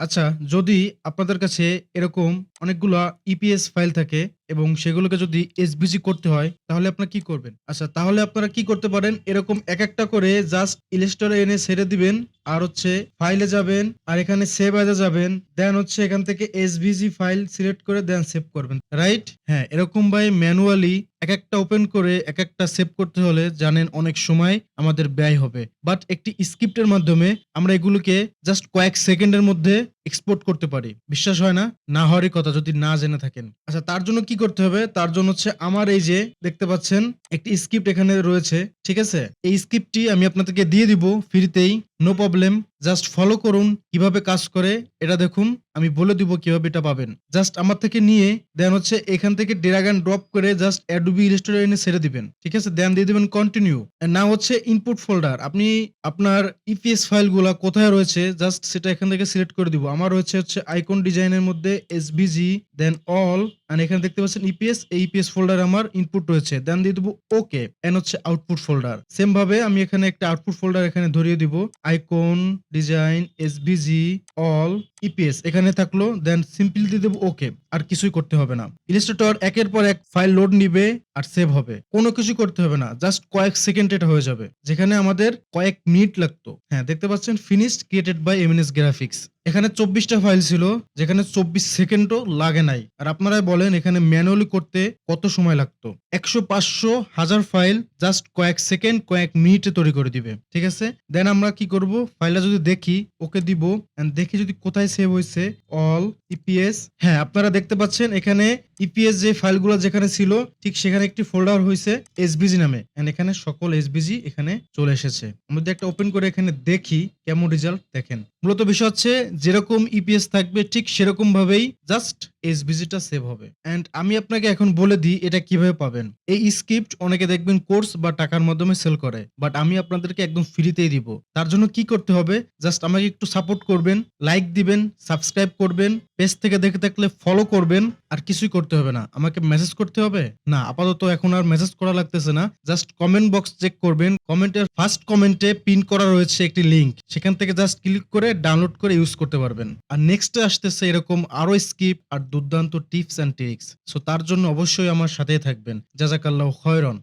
আচ্ছা যদি আপনাদের কাছে এরকম অনেকগুলা ইপিএস ফাইল থাকে এবং সেগুলোকে যদি এসভিজি করতে হয়, তাহলে আপনারা কি করবেন? আচ্ছা তাহলে আপনারা কি করতে পারেন? এরকম এক একটা করে জাস্ট ইলেস্টরে এনে ছেড়ে দিবেন, আর হচ্ছে ফাইলে যাবেন, আর এখানে সেভ অ্যাজে যাবেন দেন হচ্ছে এখান থেকে এসভিজি ফাইল সিলেক্ট করে দেন সেভ করবেন। রাইট হ্যাঁ এরকম ভাই ম্যানুয়ালি এক একটা ওপেন করে এক একটা সেভ করতে হলে জানেন অনেক সময় আমাদের ব্যয় হবে। বাট একটি স্ক্রিপ্টের মাধ্যমে আমরা এগুলোকে জাস্ট কয়েক সেকেন্ডের মধ্যে এক্সপোর্ট করতে পারি। বিশ্বাস হয় না? না হওয়ারই কথা যদি না জেনে থাকেন। আচ্ছা তার জন্য কি করতে হবে? তার জন্য হচ্ছে আমার এই যে দেখতে পাচ্ছেন, একটি স্ক্রিপ্ট এখানে রয়েছে, ঠিক আছে? এই স্ক্রিপ্টটি আমি আপনাদেরকে দিয়ে দিব ফ্রিতেই নো প্রবলেম জাস্ট ফলো করুন, কীভাবে কাজ করে, এটা দেখুন, আমি বলে দিব কীভাবে এটা পাবেন। জাস্ট আমার থেকে নিয়ে দেন হচ্ছে এখান থেকে ডেরাগান ড্রপ করে জাস্ট অ্যাডোবি এনে ছেড়ে দিবেন, ঠিক আছে? দেন দিয়ে দিবেন কন্টিনিউ না হচ্ছে ইনপুট ফোল্ডার আপনি আপনার E ইপিএস ফাইলগুলো কোথায় রয়েছে জাস্ট সেটা এখান থেকে সিলেক্ট করে দিব। আমার রয়েছে হচ্ছে আইকন ডিজাইনের মধ্যে এসবিজি দেন অল আর এখানে দেখতে পাচ্ছেন ইপিএস এই ইপিএস ফোল্ডার আমার ইনপুট রয়েছে। দেন দিয়ে দেবো ওকে এন হচ্ছে আউটপুট ফোল্ডার সেম ভাবে আমি এখানে একটা আউটপুট ফোল্ডার এখানে ধরিয়ে দিব। আইকন ডিজাইন এসবিজি অল ইপিএস এখানে থাকল দেন সিম্পল দিয়ে দেবো ওকে আর কিছুই করতে হবে না। ইলিস্ট্রেটর একের পর এক ফাইল লোড নিবে আর সেভ হবে। কোনো কিছু করতে হবে না জাস্ট কয়েক সেকেন্ড এটা হয়ে যাবে। যেখানে আমাদের কয়েক মিনিট লাগতো। হ্যাঁ দেখতে পাচ্ছেন finished created by MNS graphics এখানে চব্বিশটা ফাইল ছিল, যেখানে চব্বিশ সেকেন্ডও লাগে নাই। আর আপনারাই বলেন, এখানে ম্যানুয়ালি করতে কত সময় লাগতো? একশো পাঁচশো হাজার ফাইল জাস্ট কয়েক সেকেন্ড, কয়েক মিনিটে তৈরি করে দিবে। ঠিক আছে? দেন আমরা কি করব? ফাইলটা যদি দেখি, ওকে দিব। দেখি যদি কোথায় সেভ হয়েছে। অল ইপিএস হ্যাঁ আপনারা দেখতে পাচ্ছেন, এখানে ইপিএস যে ফাইলগুলো যেখানে ছিল, ঠিক সেখানে একটি ফোল্ডার হয়েছে এসবিজি নামে। And এখানে সকল এসবিজি এখানে চলে এসেছে। যদি একটা ওপেন করে এখানে দেখি কেমন রেজাল্ট দেখেন। মূলত বিষয় হচ্ছে, যেরকম ইপিএস থাকবে, ঠিক সেরকম ভাবেই জাস্ট এসবিজিটা সেভ হবে। এন্ড আমি আপনাকে এখন বলে দিই, এটা কীভাবে পাবেন। এই স্ক্রিপ্ট অনেকে দেখবেন কোর্স বা টাকার মাধ্যমে সেল করে। বাট আমি আপনাদেরকে একদম ফ্রিতেই দিব। তার জন্য কি করতে হবে? জাস্ট আমাকে একটু সাপোর্ট করবেন লাইক দিবেন সাবস্ক্রাইব করবেন পেজ থেকে দেখে থাকলে ফলো করবেন। আর কিছুই করতে হবে না। আমাকে মেসেজ করতে হবে? না, আপাতত এখন আর মেসেজ করা লাগতেছে না। জাস্ট কমেন্ট বক্স চেক করবেন। কমেন্টের ফার্স্ট কমেন্টে পিন করা রয়েছে একটি লিঙ্ক সেখান থেকে জাস্ট ক্লিক করে ডাউনলোড করে ইউজ করতে পারবেন। আর নেক্সটে আসতেছে এরকম আরও স্কিপ আর দুর্দান্ত টিপস অ্যান্ড ট্রিক্স সো তার জন্য অবশ্যই আমার সাথেই থাকবেন। জাজাকাল্লাহ খয়রন।